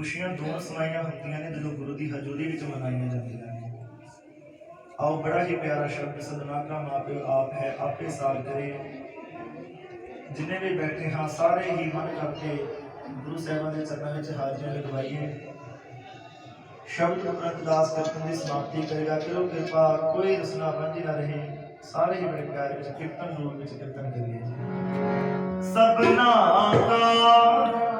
ਖੁਸ਼ੀਆਂ ਦੋਵਾਂ ਸਮਾਈਆਂ ਹੁੰਦੀਆਂ ਨੇ ਜਦੋਂ ਗੁਰੂ ਦੀ ਹਜ਼ੂਰੀ ਵਿੱਚ ਮਨਾਈਆਂ ਜਾਂਦੀਆਂ ਨੇ ਆਓ ਬੜਾ ਹੀ ਪਿਆਰਾ ਸ਼ਬਦ ਸਦਨਾ ਕਾ ਮਾਪਿਓ ਆਪ ਹੈ ਆਪੇ ਸਾਲ ਕਰੇ ਜਿੰਨੇ ਵੀ ਬੈਠੇ ਹਾਂ ਸਾਰੇ ਹੀ ਮਨ ਕਰਕੇ ਗੁਰੂ ਸਾਹਿਬਾਨ ਦੇ ਚਰਨਾਂ ਵਿੱਚ ਹਾਜ਼ਰੀਆਂ ਲਗਵਾਈਏ ਸ਼ਬਦ ਉਪਰੰਤ ਦਾਸ ਕੀਰਤਨ ਦੀ ਸਮਾਪਤੀ ਕਰੇਗਾ ਕਰੋ ਕਿਰਪਾ ਕੋਈ ਰਸਨਾ ਬੰਦੀ ਨਾ ਰਹੇ ਸਾਰੇ ਹੀ ਬੜੇ ਪਿਆਰ ਵਿੱਚ ਕੀਰਤਨ ਰੂਪ ਵਿੱਚ ਕੀਰਤਨ ਕਰੀਏ ਸਭਨਾ ਕਾ